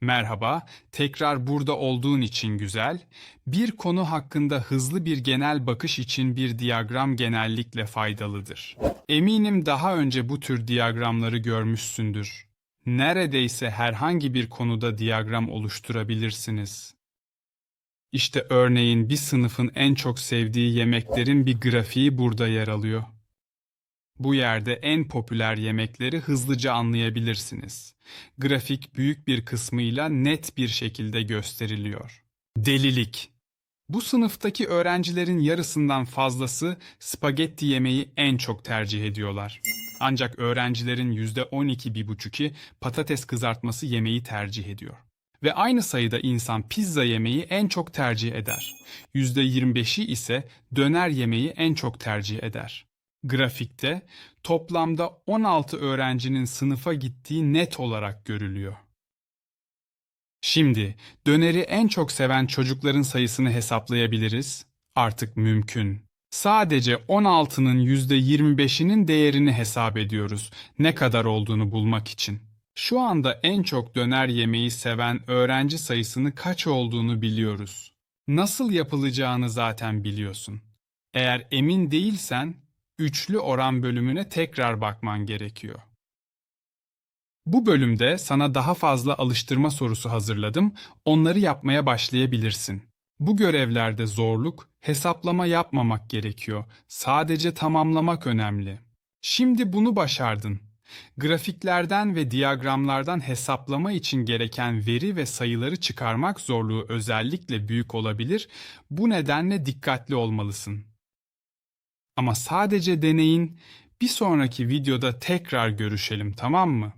Merhaba, tekrar burada olduğun için güzel. Bir konu hakkında hızlı bir genel bakış için bir diyagram genellikle faydalıdır. Eminim daha önce bu tür diyagramları görmüşsündür. Neredeyse herhangi bir konuda diyagram oluşturabilirsiniz. İşte örneğin bir sınıfın en çok sevdiği yemeklerin bir grafiği burada yer alıyor. Bu yerde en popüler yemekleri hızlıca anlayabilirsiniz. Grafik büyük bir kısmıyla net bir şekilde gösteriliyor. Delilik. Bu sınıftaki öğrencilerin yarısından fazlası spagetti yemeyi en çok tercih ediyorlar. Ancak öğrencilerin %12,5'i patates kızartması yemeyi tercih ediyor. Ve aynı sayıda insan pizza yemeyi en çok tercih eder. %25'i ise döner yemeyi en çok tercih eder. Grafikte toplamda 16 öğrencinin sınıfa gittiği net olarak görülüyor. Şimdi döneri en çok seven çocukların sayısını hesaplayabiliriz. Artık mümkün. Sadece 16'nın %25'inin değerini hesap ediyoruz ne kadar olduğunu bulmak için. Şu anda en çok döner yemeği seven öğrenci sayısını kaç olduğunu biliyoruz. Nasıl yapılacağını zaten biliyorsun. Eğer emin değilsen üçlü oran bölümüne tekrar bakman gerekiyor. Bu bölümde sana daha fazla alıştırma sorusu hazırladım. Onları yapmaya başlayabilirsin. Bu görevlerde zorluk, hesaplama yapmamak gerekiyor. Sadece tamamlamak önemli. Şimdi bunu başardın. Grafiklerden ve diyagramlardan hesaplama için gereken veri ve sayıları çıkarmak zorluğu özellikle büyük olabilir. Bu nedenle dikkatli olmalısın. Ama sadece deneyin. Bir sonraki videoda tekrar görüşelim, tamam mı?